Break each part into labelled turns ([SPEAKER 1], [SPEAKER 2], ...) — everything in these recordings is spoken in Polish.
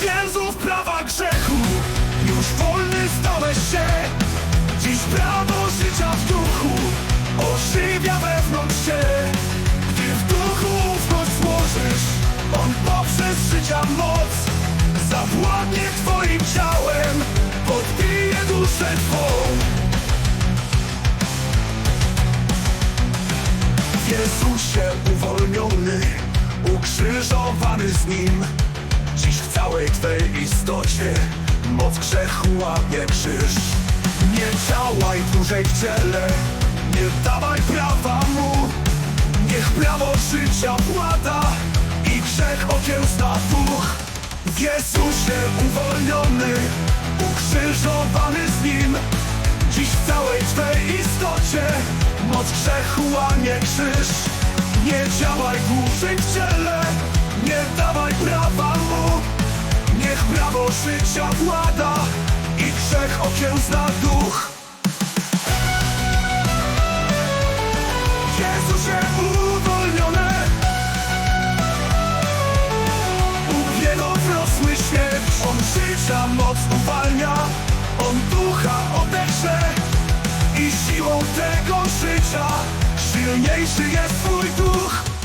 [SPEAKER 1] więzów prawa grzechu. Już wolny stałeś się Dziś prawo życia w duchu Ożywia wewnątrz się. Gdy w duchu ufność złożysz On poprzez życia moc Zawładnie twoim ciałem Podbije duszę twą. Jezusie uwolniony Ukrzyżowany z Nim Dziś w całej Twej istocie moc grzechu łamie krzyż. Nie działaj dłużej w ciele, nie dawaj prawa Mu. Niech prawo życia włada i grzech okiełzna duch. W Jezusie uwolniony, ukrzyżowany z Nim. Dziś w całej Twej istocie moc grzechu łamie krzyż. Nie działaj dłużej w ciele, życia włada i grzech okiełzna duch. Jezusie uwolnione. U Jego wrosły śmierć On życia moc uwalnia. On ducha odegrze I siłą tego życia Silniejszy jest Twój duch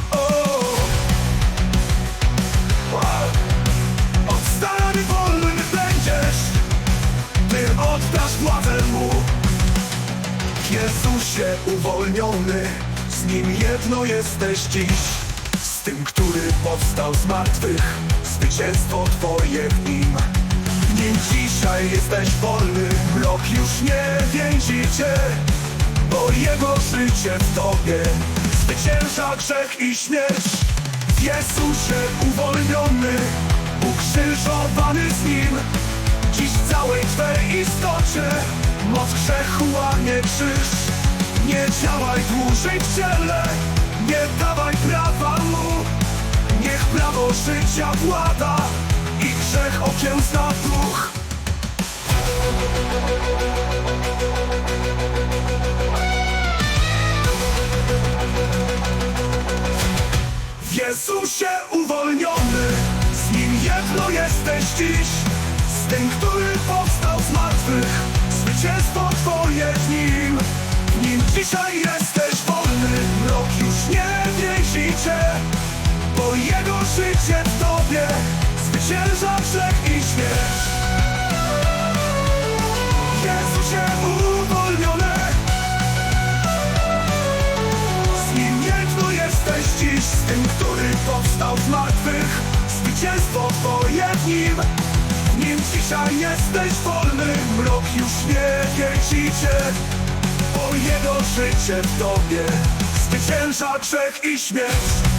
[SPEAKER 1] uwolniony, z Nim jedno jesteś dziś. Z tym, który powstał z martwych, zwycięstwo Twoje w Nim. W Nim dzisiaj jesteś wolny, mrok już nie więzi Cię, bo Jego życie w Tobie zwycięża grzech i śmierć. W Jezusie uwolniony, ukrzyżowany z Nim, Dziś całej Twej istocie Moc grzechu łamie krzyż Nie działaj dłużej w ciele Nie dawaj prawa mu. Niech prawo życia włada I grzech okiełzna duch. W Jezusie uwolniony Z Nim jedno jesteś dziś. Z tym, który powstał z martwych Zwycięstwo Twoje Nim dzisiaj jesteś wolny Mrok już nie więzi Cię Bo Jego życie w Tobie Zwycięża grzech i śmierć. Jezusie uwolnione. Z nim jedno jesteś dziś Z tym, który powstał z martwych. Zwycięstwo Twoje w nim. Nim dzisiaj jesteś wolny Mrok już nie Bo Jego życie w Tobie Zwycięża grzech i śmierć.